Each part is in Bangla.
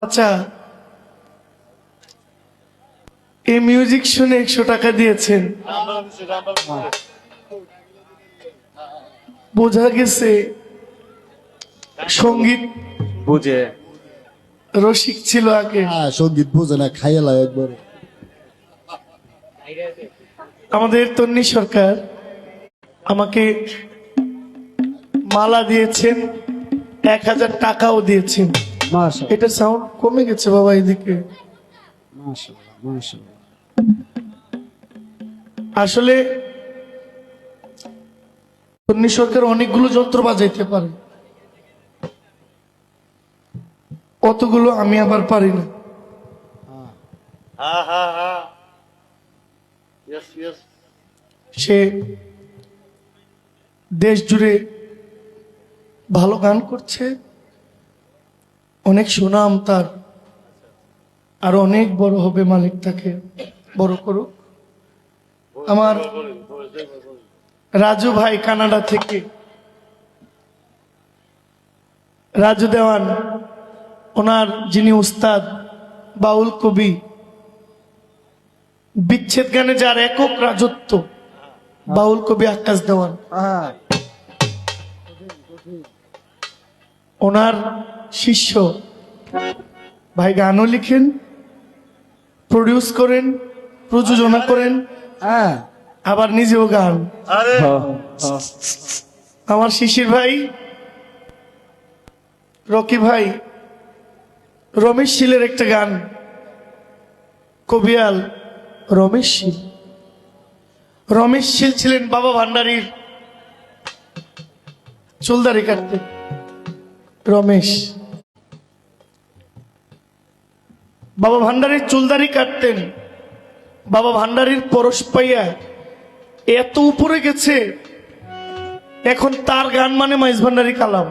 চাচা এই মিউজিক শুনে একশো টাকা দিয়েছেন। বোঝা গেছে সংগীত বুঝে। রসিক ছিল আগে। হ্যাঁ সংগীত বোঝে না খাইয়ে লাই একবার। আমাদের তন্নি সরকার আমাকে মালা দিয়েছেন এক হাজার টাকাও দিয়েছেন। এটা সাউন্ড কমে গেছে বাবা এদিকে। মাশাআল্লাহ মাশাআল্লাহ। আসলে তন্নি সরকার অনেকগুলো যন্ত্র বাজাইতে পারে। অতগুলো আমি আবার পারি না। হ্যাঁ হ্যাঁ হ্যাঁ। সে দেশ জুড়ে ভালো গান করছে। অনেক সুনাম তার। আর অনেক বড় হবে মালিক তাকে। বড় করুক। আমার রাজু ভাই কানাডা থেকে। রাজু দেওয়ান ওনার যিনি উস্তাদ বাউল কবি বিচ্ছেদ গানে যার একক রাজত্ব বাউল কবি আকাশ দেওয়ান। হ্যাঁ। ওনার শিষ্য। ভাই গানও লিখেন প্রডিউস করেন প্রযোজনা করেন হ্যাঁ আবার নিজেও গান। আরে। আমার শিশির ভাই রকি ভাই রমেশ শীলের একটা গান কবিয়াল রমেশ শীল। রমেশ শীল ছিলেন বাবা ভান্ডারীর চুলদারি কাটতে। রমেশ। বাবা ভান্ডারীর চুলদারি কাটতেন। বাবা ভান্ডারীর পরশ পাইয়া এত উপরে গেছে এখন তার গান মানে মাইজ ভান্ডারি কালাম।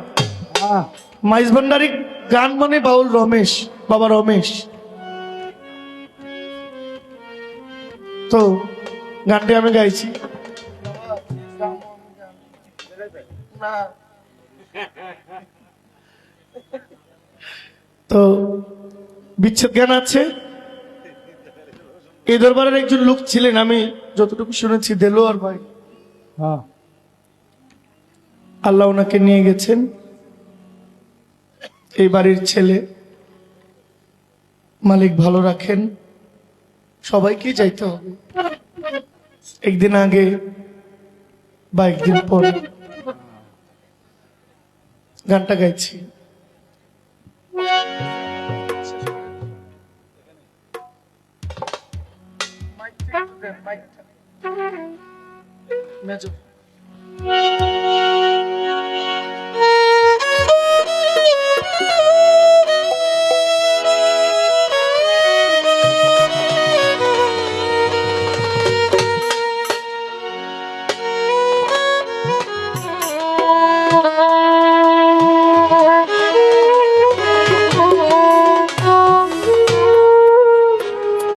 মাইজ ভান্ডারি গান মানে বাউল রমেশ বাবা রমেশ। তো গানটি আমি গাইছি। তো বিচ্ছেদ গান আছে? এই দরবারের একজন লোক ছিলেন আমি যতটুকু শুনেছি দেলোয়ার ভাই। হ্যাঁ। আল্লাহ ওনাকে নিয়ে গেছেন। এই বাড়ির ছেলে মালিক ভালো রাখেন সবাইকেই যাইতে হবে। একদিন আগে বা একদিন পরে গানটা গাইছি। 마이크 마이크. 맞아.